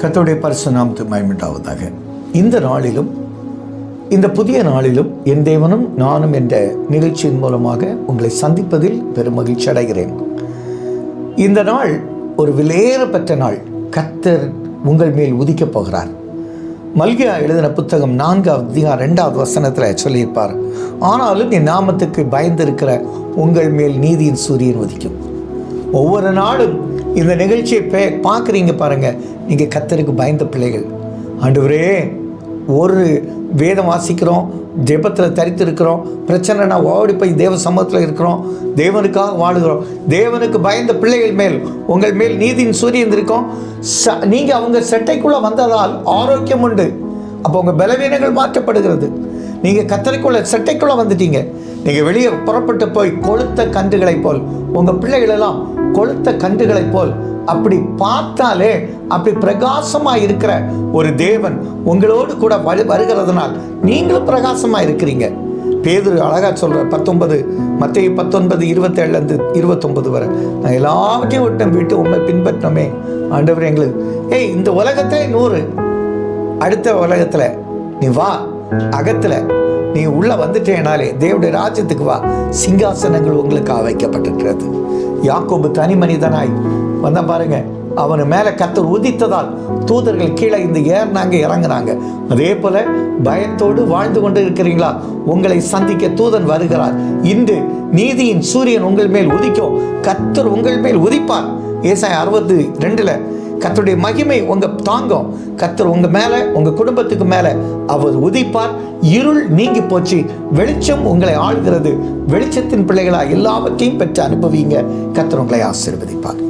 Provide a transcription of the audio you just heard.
கத்தோடைய பரிசு நாமத்து மயமிட்டாவதாக இந்த நாளிலும் இந்த புதிய நாளிலும் என் தேவனும் நானும் என்ற நிகழ்ச்சியின் மூலமாக உங்களை சந்திப்பதில் பெரும் மகிழ்ச்சி அடைகிறேன். இந்த நாள் ஒரு விலையேறப்பட்ட நாள். கத்தர் உங்கள் மேல் உதிக்கப் போகிறார். மல்கியா எழுதின புத்தகம் நான்காவது அதிகாரம் ரெண்டாவது வசனத்தில் சொல்லியிருப்பார் ஆனாலும் என் நாமத்துக்கு பயந்திருக்கிற உங்கள் மேல் நீதியின் சூரியன் உதிக்கும். ஒவ்வொரு நாளும் இந்த நிகழ்ச்சியை பே பார்க்குறீங்க பாருங்கள் நீங்கள் கத்தருக்கு பயந்த பிள்ளைகள். ஆண்டவரே ஒரு வேதம் வாசிக்கிறோம் ஜெபத்தில் தரித்திருக்கிறோம் பிரச்சனைனா ஓடி போய் தேவ சமூகத்தில் இருக்கிறோம் தேவனுக்காக வாழுகிறோம். தேவனுக்கு பயந்த பிள்ளைகள் மேல் உங்கள் மேல் நீதியின் சூரியன் இருக்கும் ச நீங்கள் அவங்க செட்டைக்குள்ளே வந்ததால் ஆரோக்கியம் உண்டு. அப்போ உங்கள் பலவீனங்கள் மாற்றப்படுகிறது. நீங்கள் கத்தரைக்குள்ளே செட்டைக்குள்ளே வந்துட்டீங்க. நீங்கள் வெளியே புறப்பட்டு போய் கொளுத்த கன்றுகளைப் போல் உங்கள் பிள்ளைகளெல்லாம் கொளுத்த கன்றுகளைப் போல் அப்படி பார்த்தாலே அப்படி பிரகாசமாக இருக்கிற ஒரு தேவன் உங்களோடு கூட வழி வருகிறதுனால் நீங்களும் பிரகாசமாக இருக்கிறீங்க. பேதுரு அழகா சொல்கிற பத்தொன்பது மத்திய பத்தொன்பது இருபத்தேழுலேருந்து இருபத்தொன்பது வரை. நான் எல்லாவற்றையும் விட்டோம் விட்டு உண்மை பின்பற்றோமே. ஆண்டவர் எங்களுக்கு ஏய் இந்த உலகத்தை நூறு. அடுத்த உலகத்தில் நீ வா அகத்தில் நீ உள்ளே வந்துட்டேனாலே தேவடைய ராஜ்யத்துக்கு வா. சிங்காசனங்கள் உங்களுக்கு வைக்கப்பட்டிருக்கிறது. யாக்கோபு தனி மனிதனாய். வந்த பாருங்க அவனு மேலே கத்தர் உதித்ததால் தூதர்கள் கீழே இந்த ஏறினாங்க இறங்குனாங்க. அதே போல பயத்தோடு வாழ்ந்து கொண்டு இருக்கிறீங்களா? உங்களை சந்திக்க தூதன் வருகிறார். இன்று நீதியின் சூரியன் உங்கள் மேல் உதிக்கும். கத்தர் உங்கள் மேல் உதிப்பார். ஏசாய் அறுபது ரெண்டுல கத்தருடைய மகிமை உங்க தாங்கும். கத்தர் உங்க மேல உங்க குடும்பத்துக்கு மேல அவர் உதிப்பார். இருள் நீங்கி போச்சு. வெளிச்சம் உங்களை ஆள்கிறது. வெளிச்சத்தின் பிள்ளைகளா எல்லாவற்றையும் பெற்று அனுபவிங்க கத்தர் உங்களை ஆசீர்வதிப்பார்.